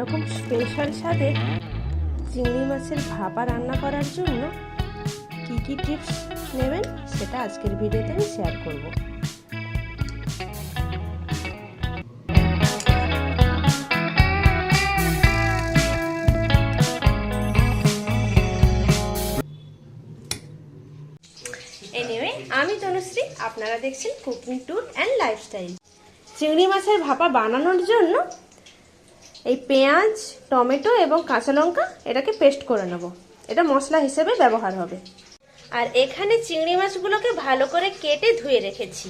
Special স্বাদের চিংড়ি মাছের ভাপা রান্না করার জন্য কী কী টিপস নেবেন সেটা আজকের ভিডিওতে আমি শেয়ার করব। আমি তনুশ্রী, আপনারা দেখছেন কুকিং ট্যুর অ্যান্ড লাইফস্টাইল চিংড়ি মাছের ভাপা বানানোর জন্য এই পেঁয়াজ, টমেটো এবং কাঁচা লঙ্কা এটাকে পেস্ট করে নেব। এটা মশলা হিসেবে ব্যবহার হবে। আর এখানে চিংড়ি মাছগুলোকে ভালো করে কেটে ধুয়ে রেখেছি।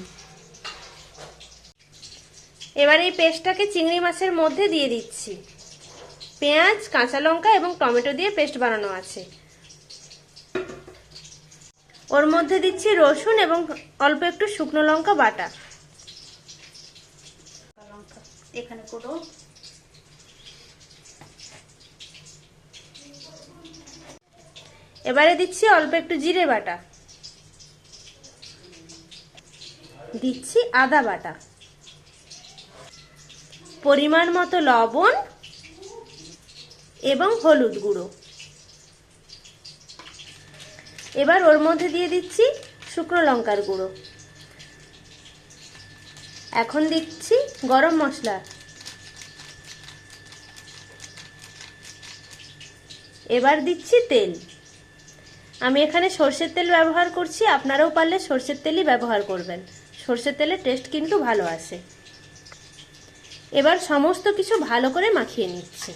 এবার এই পেস্টটাকে চিংড়ি মাছের মধ্যে দিয়ে দিচ্ছি। পেঁয়াজ, কাঁচা লঙ্কা এবং টমেটো দিয়ে পেস্ট বানানো আছে। ওর মধ্যে দিচ্ছি রসুন এবং অল্প একটু শুকনো লঙ্কা বাটা। এখানে করো এবারে দিচ্ছি অল্প একটু জিরে বাটা। দিচ্ছি আদা বাটা। পরিমাণ মতো লবণ এবং হলুদ গুঁড়ো। এবার ওর মধ্যে দিয়ে দিচ্ছি শুকনো লঙ্কার গুঁড়ো। এখন দিচ্ছি গরম মশলা। এবার দিচ্ছি তেল। আমি এখানে সর্ষের তেল ব্যবহার করছি, আপনারাও পারলে সর্ষের তেলই ব্যবহার করবেন। সর্ষের তেলের টেস্ট কিন্তু ভালো আসে। এবার সমস্ত কিছু ভালো করে মাখিয়ে নিচ্ছি।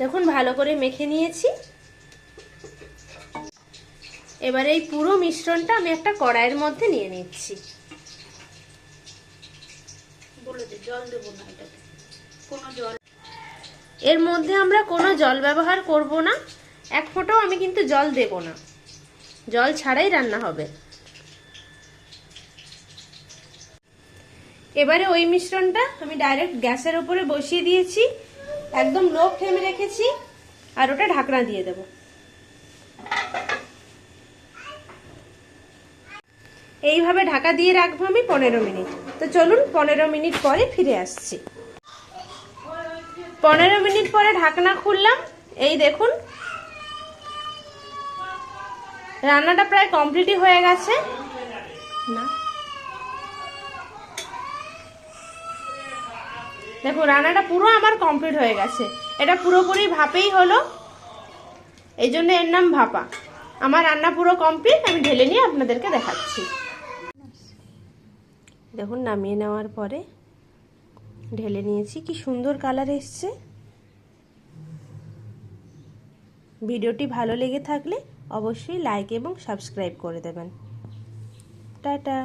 দেখুন, ভালো করে মেখে নিয়েছি। এবার এই পুরো মিশ্রণটা আমি একটা কড়াইয়ের মধ্যে নিয়ে নিচ্ছি। বলে জল দেবো না এর মধ্যে আমরা কোনো জল ব্যবহার করব না। এক ফোঁটাও আমি কিন্তু জল দেব না। জল ছাড়াই রান্না হবে। এবারে ওই মিশ্রণটা আমি ডাইরেক্ট গ্যাসের উপরে বসিয়ে দিয়েছি। একদম লো ফ্লেমে রেখেছি আর ওটা ঢাকনা দিয়ে দেব। এইভাবে ঢাকা দিয়ে রাখব আমি পনেরো মিনিট। তো চলুন পনেরো মিনিট পরে ফিরে আসছি। পনেরো মিনিট পরে ঢাকনা খুললাম। এই দেখুন। রান্নাটা প্রায় কমপ্লিটই হয়ে গেছে। না। দেখুন, রান্নাটা পুরো আমার কমপ্লিট হয়ে গেছে। এটা পুরোপুরি ভাপেই হলো। এই জন্য এর নাম ভাপা। আমার রান্না পুরো কমপ্লিট, আমি ঢেলে নিয়ে আপনাদেরকে দেখাচ্ছি। দেখুন, নামিয়ে নেওয়ার পরে ঢেলে নিয়েছি। কি সুন্দর কালার এসছে। ভিডিওটি ভালো লেগে থাকলে অবশ্যই লাইক এবং সাবস্ক্রাইব করে দেবেন। টাটা।